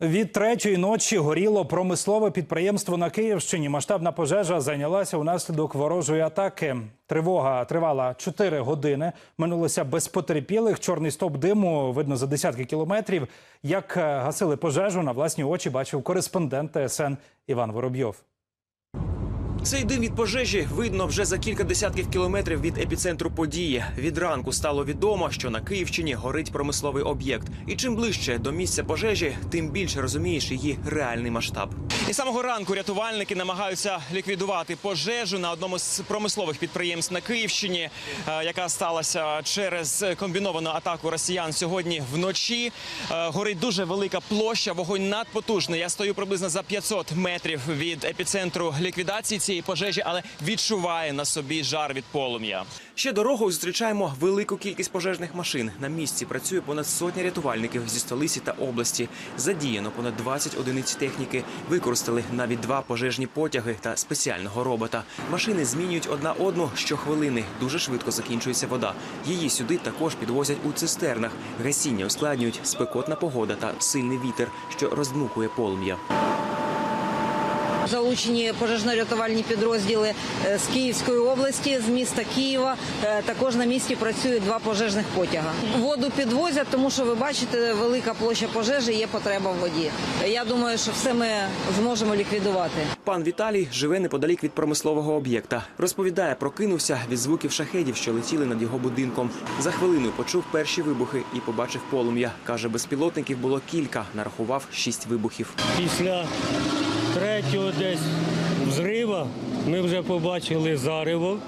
Від третьої ночі горіло промислове підприємство на Київщині. Масштабна пожежа зайнялася унаслідок ворожої атаки. Тривога тривала 4 години. Минулося без потерпілих. Чорний стоп диму видно за десятки кілометрів. Як е, гасили пожежу, на власні очі бачив кореспондент ТСН Іван Воробйов. Цей дим від пожежі видно вже за кілька десятків кілометрів від епіцентру події. Від ранку стало відомо, що на Київщині горить промисловий об'єкт. І чим ближче до місця пожежі, тим більше розумієш її реальний масштаб. І самого ранку рятувальники намагаються ліквідувати пожежу на одному з промислових підприємств на Київщині, е, яка сталася через комбіновану атаку росіян сьогодні вночі. Е, Горить дуже велика площа, вогонь надпотужний. Я стою приблизно за 500 метрів від епіцентру ліквідації цієї пожежі, але відчуває на собі жар від полум'я. Ще дорогою зустрічаємо велику кількість пожежних машин. На місці працює понад сотня рятувальників зі столиці та області. Задіяно понад 20 одиниць техніки. Використали навіть два пожежні потяги та спеціального робота. Машини змінюють одна одну щохвилини. Дуже швидко закінчується вода. Її сюди також підвозять у цистернах. Гасіння ускладнюють спекотна погода та сильний вітер, що роздмухує полум'я. Залучені пожежно-рятувальні підрозділи е, з Київської області, з міста Києва. Е, Також на місці працюють два пожежних потяга. Воду підвозять, тому що ви бачите, велика площа пожежі, є потреба в воді. Я думаю, що все ми зможемо ліквідувати. Пан Віталій живе неподалік від промислового об'єкта. Розповідає, прокинувся від звуків шахедів, що летіли над його будинком. За хвилину почув перші вибухи і побачив полум'я. Каже, безпілотників було кілька. Нарахував шість вибухів. Після третього десь взрива ми вже побачили зарево,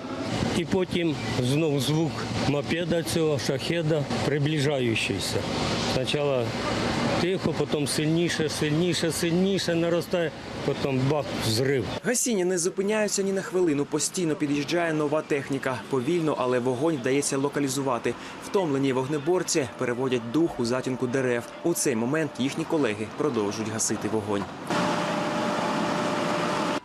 і потім знов звук мопеда цього шахеда, приближаючийся. Спочатку тихо, потім сильніше, сильніше, сильніше наростає, потім бах, взрив. Гасіння не зупиняються ні на хвилину. Постійно під'їжджає нова техніка. Повільно, але вогонь вдається локалізувати. Втомлені вогнеборці переводять дух у затінку дерев. У цей момент їхні колеги продовжують гасити вогонь.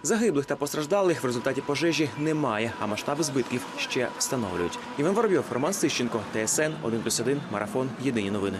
Загиблих та постраждалих в результаті пожежі немає, а масштаби збитків ще встановлюють. Іван Воробйов, Роман Сищенко, ТСН 1+,1, Марафон. Єдині новини.